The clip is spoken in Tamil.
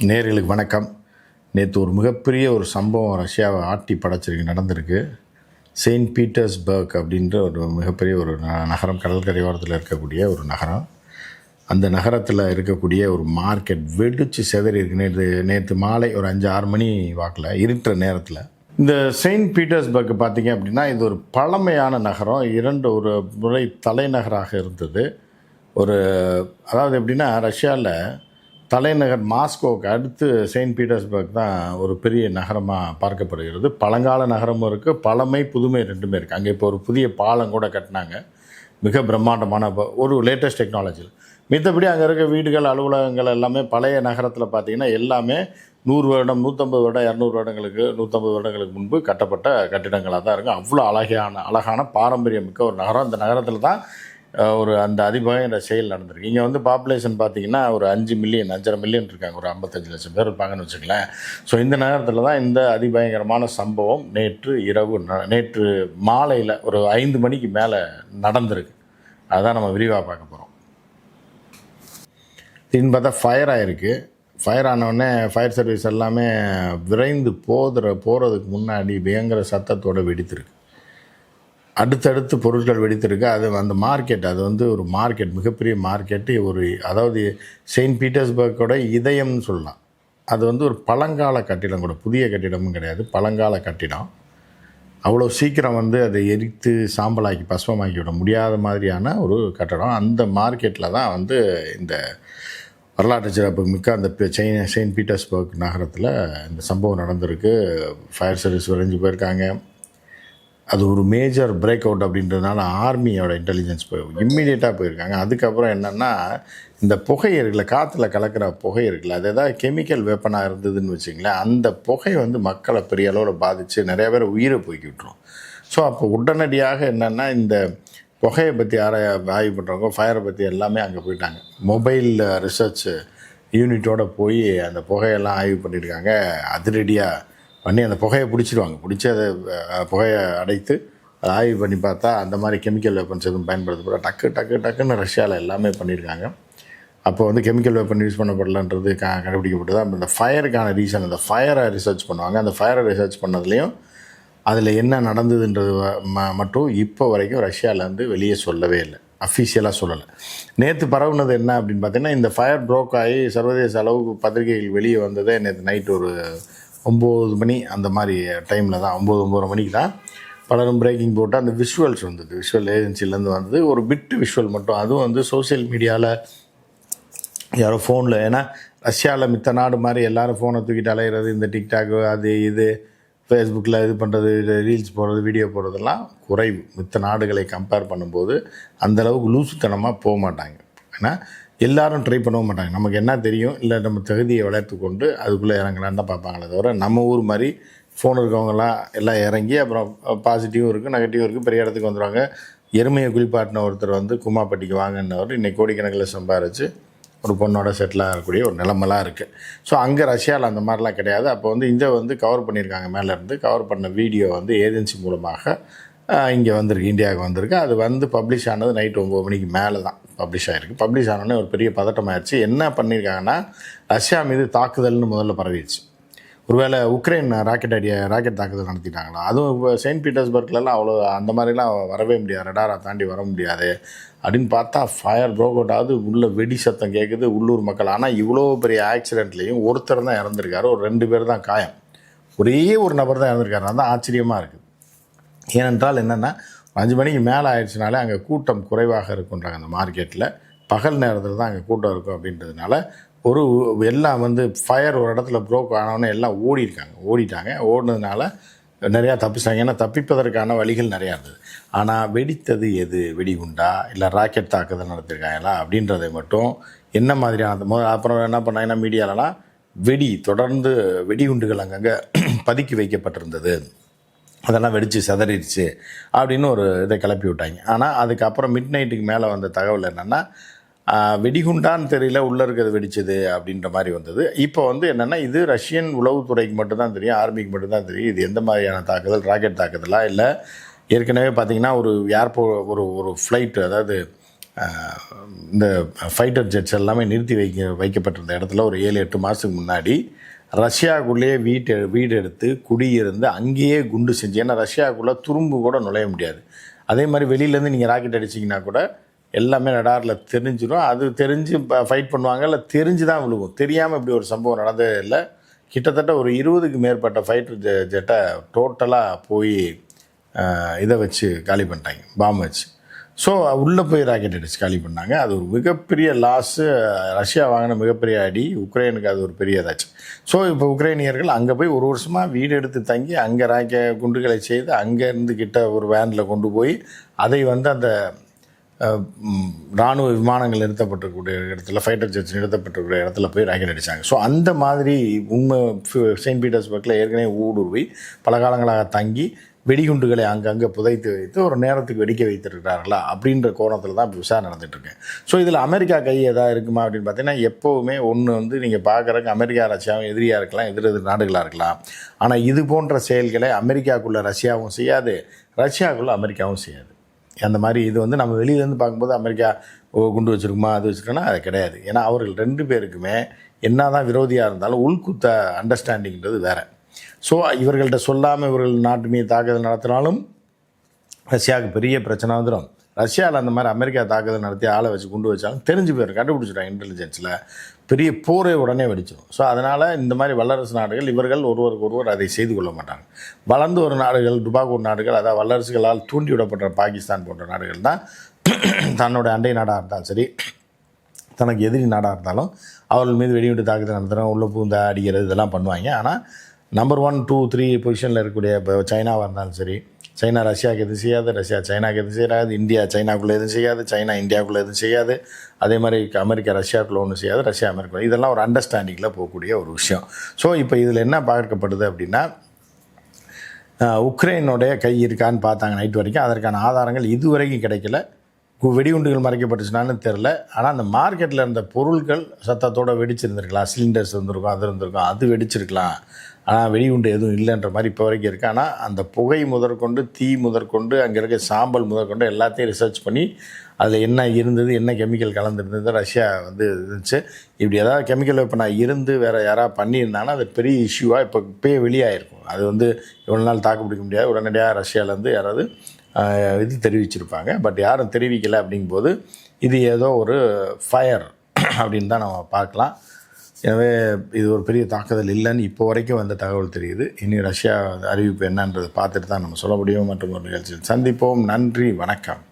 நேர்களுக்கு வணக்கம். நேற்று ஒரு மிகப்பெரிய ஒரு சம்பவம் ரஷ்யாவை ஆட்டி படைச்சிருக்கு நடந்திருக்கு. செயின்ட் பீட்டர்ஸ்பர்க் அப்படின்ற ஒரு மிகப்பெரிய ஒரு ந- நகரம் கடற்கரையோரத்தில் இருக்கக்கூடிய ஒரு நகரம். அந்த நகரத்தில் இருக்கக்கூடிய ஒரு மார்க்கெட் வெடிச்சு சிதறி இருக்கு. நேற்று நேற்று மாலை ஒரு அஞ்சு ஆறு மணி வாக்கில் இருட்டுற நேரத்தில். இந்த செயின்ட் பீட்டர்ஸ்பர்க் பார்த்தீங்க அப்படின்னா இது ஒரு பழமையான நகரம். இரண்டு ஒரு முறை தலைநகராக இருந்தது. ஒரு அதாவது எப்படின்னா ரஷ்யாவில் தலைநகர் மாஸ்கோவுக்கு அடுத்து செயின்ட் பீட்டர்ஸ்பர்க் தான் ஒரு பெரிய நகரமாக பார்க்கப்படுகிறது. பழங்கால நகரமும் இருக்குது பழமை புதுமை ரெண்டுமே இருக்குது அங்கே இப்போ ஒரு புதிய பாலம் கூட கட்டினாங்க. மிக பிரம்மாண்டமான ஒரு லேட்டஸ்ட் டெக்னாலஜியில் மித்தபடி அங்கே இருக்க வீடுகள் அலுவலகங்கள் எல்லாமே பழைய நகரத்தில் பார்த்தீங்கன்னா எல்லாமே நூறு வருடம் நூற்றம்பது வருடம் இரநூறு வருடங்களுக்கு நூற்றம்பது வருடங்களுக்கு முன்பு கட்டப்பட்ட கட்டிடங்களாக தான் இருக்கும் அவ்வளோ அழகான அழகான பாரம்பரியம் மிக்க ஒரு நகரம். இந்த நகரத்தில் தான் ஒரு அந்த அதிபயங்கர செயல் நடந்திருக்கு. இங்கே வந்து பாப்புலேஷன் பார்த்தீங்கன்னா ஒரு அஞ்சு மில்லியன் அஞ்சரை மில்லியன் இருக்காங்க. ஒரு ஐம்பத்தஞ்சு லட்சம் பேர் இருப்பாங்கன்னு வச்சுக்கலாம் ஸோ இந்த நகரத்தில் தான் இந்த அதிபயங்கரமான சம்பவம் நேற்று இரவு ந- நேற்று மாலையில் ஒரு ஐந்து மணிக்கு மேலே நடந்திருக்கு. அதான் நம்ம விரிவாக பார்க்க போகிறோம் திடீர்னு பார்த்தா ஃபயர் ஆகிருக்கு ஃபயர் ஆனவுடனே ஃபயர் சர்வீஸ் எல்லாமே விரைந்து போதுற போகிறதுக்கு முன்னாடி பயங்கர சத்தத்தோடு வெடித்திருக்கு. அடுத்தடுத்து பொருட்கள் வெடித்திருக்கு. அது அந்த மார்க்கெட் அது வந்து ஒரு மார்க்கெட் மிகப்பெரிய மார்க்கெட்டு ஒரு அதாவது செயின்ட் பீட்டர்ஸ்பர்க்கோட இதயம்னு சொல்லலாம். அது வந்து ஒரு பழங்கால கட்டிடம் கூட புதிய கட்டிடமும் கிடையாது பழங்கால கட்டிடம். அவ்வளோ சீக்கிரம் வந்து அதை எரித்து சாம்பலாக்கி பசுமமாக்கி விட முடியாத மாதிரியான ஒரு கட்டடம். அந்த மார்க்கெட்டில் தான் வந்து இந்த வரலாற்று சிறப்பு மிக்க அந்த செயின் செயின்ட் பீட்டர்ஸ்பர்க் நகரத்தில் இந்த சம்பவம் நடந்திருக்கு. ஃபயர் சர்வீஸ் விரைஞ்சு போயிருக்காங்க. அது ஒரு மேஜர் பிரேக் அவுட் அப்படின்றதுனால ஆர்மியோட இன்டெலிஜென்ஸ் போய் இம்மிடியேட்டாக போயிருக்காங்க. அதுக்கப்புறம் என்னென்னா இந்த புகை இருக்குல்ல காற்றுல கலக்கிற புகை இருக்குல்ல அது ஏதாவது கெமிக்கல் வெப்பனாக இருந்ததுன்னு வச்சிங்களேன் அந்த புகை வந்து மக்களை பெரிய அளவில் பாதித்து நிறைய பேர் உயிரை போய்க்கி விட்டுரும். ஸோ அப்போ உடனடியாக என்னென்னா இந்த புகையை பற்றி ஆராய ஆய்வு பண்ணுறவங்க ஃபயரை பற்றி எல்லாமே அங்கே போயிட்டாங்க. மொபைல் ரிசர்ச் யூனிட்டோடு போய் அந்த புகையெல்லாம் ஆய்வு பண்ணியிருக்காங்க. அதிரடியாக பண்ணி அந்த புகையை பிடிச்சிடுவாங்க பிடிச்சி அதை புகையை அடைத்து அதை ஆய்வு பண்ணி பார்த்தா அந்த மாதிரி கெமிக்கல் வெப்பன்ஸ் எதுவும் பயன்படுத்தப்பட டக்கு டக்கு டக்குன்னு ரஷ்யாவில் எல்லாமே பண்ணியிருக்காங்க. அப்போ வந்து கெமிக்கல் வெப்பன் யூஸ் பண்ணப்படலன்றது க கண்டுபிடிக்கப்பட்டது. அப்ப இந்த ஃபயருக்கான ரீசன் அந்த ஃபயரை ரிசர்ச் பண்ணுவாங்க. அந்த ஃபயரை ரிசர்ச் பண்ணதுலேயும் அதில் என்ன நடந்ததுன்றது ம- மட்டும் இப்போ வரைக்கும் ரஷ்யாவிலேருந்து வெளியே சொல்லவே இல்லை. அஃபிஷியலாக சொல்லலை. நேற்று பரவுனது என்ன அப்படின்னு பார்த்தீங்கன்னா இந்த ஃபயர் ப்ரோக் ஆகி சர்வதேச அளவுக்கு பத்திரிகைகள் வெளியே வந்ததே நேற்று நைட் ஒரு ஒம்பது மணி அந்த மாதிரி டைமில் தான் ஒம்பது ஒம்பது மணிக்கு தான் பலரும் பிரேக்கிங் போட்டு அந்த விஷுவல்ஸ் வந்தது. விஷுவல் ஏஜென்சிலேருந்து வந்தது. ஒரு பிட்டு விஷுவல் மட்டும். அதுவும் வந்து சோஷியல் மீடியாவில் யாரோ ஃபோனில் ஏன்னா ரஷ்யாவில் மித்த நாடு மாதிரி எல்லோரும் ஃபோனை தூக்கிட்டு அலையிறது இந்த டிக்டாக்கு அது இது ஃபேஸ்புக்கில் இது பண்ணுறது ரீல்ஸ் போடுறது வீடியோ போடுறதெல்லாம் குறைவு. மித்த நாடுகளை கம்பேர் பண்ணும்போது அந்த அளவுக்கு லூசுத்தனமாக போக மாட்டாங்க. ஏன்னா எல்லாரும் ட்ரை பண்ணவும் மாட்டாங்க. நமக்கு என்ன தெரியும்? இல்லை நம்ம தகுதியை வளர்த்து கொண்டு அதுக்குள்ளே இறங்கலான்னு தான் பார்ப்பாங்களே தவிர நம்ம ஊர் மாதிரி ஃபோன் இருக்கவங்கலாம் எல்லாம் இறங்கி அப்புறம் பாசிட்டிவும் இருக்குது நெகட்டிவும் இருக்குது பெரிய இடத்துக்கு வந்துடுவாங்க எருமையை குளிப்பாட்டின ஒருத்தர் வந்து கும்மாப்பட்டிக்கு வாங்கினவர் இன்றைக்கி கோடிக்கணக்கில் சம்பாரித்து ஒரு பொண்ணோட செட்டில் ஆகக்கூடிய ஒரு நிலமெல்லாம் இருக்குது ஸோ அங்கே ரஷ்யாவில் அந்த மாதிரிலாம் கிடையாது. அப்போ வந்து இதை வந்து கவர் பண்ணியிருக்காங்க. மேலேருந்து கவர் பண்ண வீடியோ வந்து ஏஜென்சி மூலமாக இங்கே வந்திருக்கு இந்தியாவுக்கு வந்திருக்கு. அது வந்து பப்ளிஷ் ஆனது நைட் ஒம்பது மணிக்கு மேலே தான் பப்ளிஷ் ஆகிருக்கு பப்ளிஷ் ஆனோடனே ஒரு பெரிய பதட்டம் ஆயிடுச்சு என்ன பண்ணியிருக்காங்கன்னா ரஷ்யா மீது தாக்குதல்னு முதல்ல பரவிடுச்சு. ஒருவேளை உக்ரைன் ராக்கெட் அடிய ராக்கெட் தாக்குதல் நடத்திட்டாங்களா? அதுவும் இப்போ செயின்ட் பீட்டர்ஸ்பர்க்லலாம் அவ்வளோ அந்த மாதிரிலாம் வரவே முடியாது. ரடாரை தாண்டி வர முடியாது. அப்படின்னு பார்த்தா ஃபயர் ப்ரோக் அவுட் ஆகுது. உள்ளே வெடி சத்தம் கேட்குது உள்ளூர் மக்கள். ஆனால் இவ்வளோ பெரிய ஆக்சிடென்ட்லேயும் ஒருத்தர் தான் இறந்துருக்காரு. ஒரு ரெண்டு பேர் தான் காயம். ஒரே ஒரு நபர் தான் இறந்துருக்காரு. அதான் ஆச்சரியமாக இருக்குது ஏனென்றால் என்னென்னா அஞ்சு மணிக்கு மேலே ஆயிடுச்சுனாலே அங்கே கூட்டம் குறைவாக இருக்குன்றாங்க அந்த மார்க்கெட்டில் பகல் நேரத்தில் தான் அங்கே கூட்டம் இருக்கும் அப்படின்றதுனால ஒரு எல்லாம் வந்து ஃபயர் ஒரு இடத்துல ப்ரோக் ஆனவொடனே எல்லாம் ஓடி இருக்காங்க ஓடிட்டாங்க. ஓடினதுனால நிறையா தப்பிச்சாங்க ஏன்னா தப்பிப்பதற்கான வழிகள் நிறையா இருந்தது. ஆனால் வெடித்தது எது? வெடிகுண்டா? இல்லை ராக்கெட் தாக்குதல் நடத்திருக்காங்களா அப்படின்றதை மட்டும் என்ன மாதிரியான முதல் அப்புறம் என்ன பண்ணாங்கன்னா மீடியாலலாம் வெடி தொடர்ந்து வெடிகுண்டுகள் அங்கங்கே பதுக்கி வைக்கப்பட்டிருந்தது. அதெல்லாம் வெடித்து சிதறிடுச்சு அப்படின்னு ஒரு இதை கிளப்பி விட்டாங்க. ஆனால் அதுக்கப்புறம் மிட் நைட்டுக்கு மேலே வந்த தகவல் என்னென்னா வெடிகுண்டான்னு தெரியல உள்ளே இருக்கிறது வெடிச்சது அப்படின்ற மாதிரி வந்தது. இப்போ வந்து என்னென்னா இது ரஷ்யன் உளவுத்துறைக்கு மட்டும்தான் தெரியும் ஆர்மிக்கு மட்டும்தான் தெரியும். இது எந்த மாதிரியான தாக்குதல் ராக்கெட் தாக்குதலாக இல்லை ஏற்கனவே பார்த்திங்கன்னா ஒரு ஏர்போ ஒரு ஒரு ஃப்ளைட்டு அதாவது இந்த ஃபைட்டர் ஜெட்ஸ் எல்லாமே நிறுத்தி வைக்க வைக்கப்பட்டிருந்த இடத்துல ஒரு ஏழு எட்டு மாதத்துக்கு முன்னாடி ரஷ்யாவுக்குள்ளேயே வீட்டு வீடு எடுத்து குடியிருந்து அங்கேயே குண்டு செஞ்சு ஏன்னா ரஷ்யாவுக்குள்ளே துரும்பு கூட நுழைய முடியாது. அதே மாதிரி வெளியிலேருந்து நீங்கள் ராக்கெட் அடிச்சிங்கன்னா கூட எல்லாமே ரடாரில் தெரிஞ்சிடும் அது தெரிஞ்சு ஃபைட் பண்ணுவாங்க. இல்லை தெரிஞ்சு தான் விழுகும். தெரியாமல் இப்படி ஒரு சம்பவம் நடந்ததே இல்லை. கிட்டத்தட்ட ஒரு இருபதுக்கு மேற்பட்ட ஃபைட்டர் ஜெ ஜெட்டை டோட்டலாக போய் இதை வச்சு காலி பண்ணிட்டாங்க. பாம்பு வச்சு. ஸோ உள்ளே போய் ராக்கெட் அடிச்சு காலி பண்ணாங்க. அது ஒரு மிகப்பெரிய லாஸு ரஷ்யா வாங்கின மிகப்பெரிய அடி உக்ரைனுக்கு அது ஒரு பெரிய இதாச்சு. ஸோ இப்போ உக்ரைனியர்கள் அங்கே போய் ஒரு வருஷமாக வீடு எடுத்து தங்கி அங்கே ராக்கெ குண்டுகளை செய்து அங்கேருந்து கிட்ட ஒரு வேனில் கொண்டு போய் அதை வந்து அந்த இராணுவ ராணுவ விமானங்கள் நிறுத்தப்பட்டிருக்கக்கூடிய இடத்துல ஃபைட்டர் ஜெட்ஸ் நிறுத்தப்பட்டிருக்கிற இடத்துல போய் ராக்கெட் அடித்தாங்க ஸோ அந்த மாதிரி உண்மை செயின்ட் பீட்டர்ஸ்பர்க்கில் ஏற்கனவே ஊடுருவி பல காலங்களாக தங்கி வெடிகுண்டுகளை அங்கங்கே புதைத்து வைத்து ஒரு நேரத்துக்கு வெடிக்க வைத்திருக்கிறார்களா அப்படின்ற கோணத்தில் தான் இப்போ விசாரணை நடந்துட்டுருக்கு. ஸோ இதில் அமெரிக்கா கை எதாவது இருக்குமா அப்படின்னு பார்த்தீங்கன்னா எப்போவுமே ஒன்று வந்து நீங்கள் பார்க்குறக்கு அமெரிக்கா ரஷ்யாவும் எதிரியாக இருக்கலாம் எதிர் எதிர் நாடுகளாக இருக்கலாம். ஆனால் இது போன்ற செயல்களை அமெரிக்காக்குள்ளே ரஷ்யாவும் செய்யாது ரஷ்யாவுக்குள்ளே அமெரிக்காவும் செய்யாது. அந்த மாதிரி இது வந்து நம்ம வெளியிலேருந்து பார்க்கும்போது அமெரிக்கா ஓ குண்டு வச்சுருக்குமா அது வச்சுருக்கோன்னா அது கிடையாது. ஏன்னா அவர்கள் ரெண்டு பேருக்குமே என்ன தான் விரோதியாக இருந்தாலும் உள்குத்த அண்டர்ஸ்டாண்டிங்கிறது வேறு. ஸோ இவர்கள்ட்ட சொல்லாமல் இவர்கள் நாட்டு மீது தாக்குதல் நடத்தினாலும் ரஷ்யாவுக்கு பெரிய பிரச்சனை வந்துடும் ரஷ்யாவில் அந்த மாதிரி அமெரிக்கா தாக்குதல் நடத்தி ஆளை வச்சு குண்டு வச்சாலும் தெரிஞ்சு போயிடும் கண்டுபிடிச்சிடும் இன்டெலிஜென்ஸில் பெரிய போரை உடனே வெடிச்சிடும் ஸோ அதனால் இந்த மாதிரி வல்லரசு நாடுகள் இவர்கள் ஒருவருக்கு ஒருவர் அதை செய்து கொள்ள மாட்டாங்க. வளர்ந்து ஒரு நாடுகள் டுபாக்கூர் நாடுகள் அதாவது வல்லரசுகளால் தூண்டிவிடப்பட்ட பாகிஸ்தான் போன்ற நாடுகள் தான் தன்னோட அண்டை நாடாக இருந்தாலும் சரி தனக்கு எதிரி நாடாக இருந்தாலும் அவர்கள் மீது வெடிவிட்டு தாக்குதல் நடத்துகிறோம் உள்ளே பூந்த அடிக்கிறது இதெல்லாம் பண்ணுவாங்க. ஆனால் நம்பர் ஒன் டூ த்ரீ பொசிஷனில் இருக்கக்கூடிய இப்போ சைனாவாக இருந்தாலும் சரி சைனா ரஷ்யாவுக்கு எதுவும் செய்யாது ரஷ்யா சைனாவுக்கு எதுவும் செய்யாது இந்தியா சைனாக்குள்ளே எதுவும் செய்யாது சைனா இந்தியாவுக்குள்ளே எதுவும் செய்யாது. அதே மாதிரி அமெரிக்கா ரஷ்யாவுக்குள்ள ஒன்றும் செய்யாது ரஷ்யா அமெரிக்கா இதெல்லாம் ஒரு அண்டர்ஸ்டாண்டிங்கில் போகக்கூடிய ஒரு விஷயம். ஸோ இப்போ இதில் என்ன பார்க்கப்படுது அப்படின்னா உக்ரைனுடைய கை இருக்கான்னு பார்த்தாங்க நைட் வரைக்கும். அதற்கான ஆதாரங்கள் இதுவரைக்கும் கிடைக்கல. வெடிகுண்டுகள் மறைக்கப்பட்டுச்சுனான்னு தெரில ஆனால் அந்த மார்க்கெட்டில் இருந்த பொருட்கள் சத்தத்தோடு வெடிச்சிருந்துருக்கலாம். சிலிண்டர்ஸ் இருந்திருக்கும் அது இருந்திருக்கும் அது வெடிச்சிருக்கலாம். ஆனால் வெடிகுண்டு எதுவும் இல்லைன்ற மாதிரி இப்போ வரைக்கும் இருக்குது ஆனால் அந்த புகை முதற்கொண்டு தீ முதற்கொண்டு அங்கே இருக்க சாம்பல் முதற்கொண்டு எல்லாத்தையும் ரிசர்ச் பண்ணி அதில் என்ன இருந்தது என்ன கெமிக்கல் கலந்துருந்தது ரஷ்யா வந்து இருந்துச்சு. இப்படி ஏதாவது கெமிக்கல் இப்போ நான் இருந்து வேறு யாராவது பண்ணியிருந்தாங்கன்னா அது பெரிய இஷ்யூவாக இப்போ இப்போயே வெளியாகிருக்கும் அது வந்து இவ்வளோ நாள் தாக்கு பிடிக்க முடியாது உடனடியாக ரஷ்யாவிலேருந்து யாராவது இது தெரிவிச்சிருப்பாங்க. பட் யாரும் தெரிவிக்கலை அப்படிங்கும்போது இது ஏதோ ஒரு ஃபயர் அப்படின்னு தான் நம்ம பார்க்கலாம். எனவே இது ஒரு பெரிய தாக்குதல் இல்லைன்னு இப்போ வரைக்கும் வந்த தகவல் தெரியுது. இனி ரஷ்யா அறிவிப்பு என்னன்றதை பார்த்துட்டு தான் நம்ம சொல்ல முடியும். மற்றும் ஒரு நிகழ்ச்சியில் சந்திப்போம். நன்றி. வணக்கம்.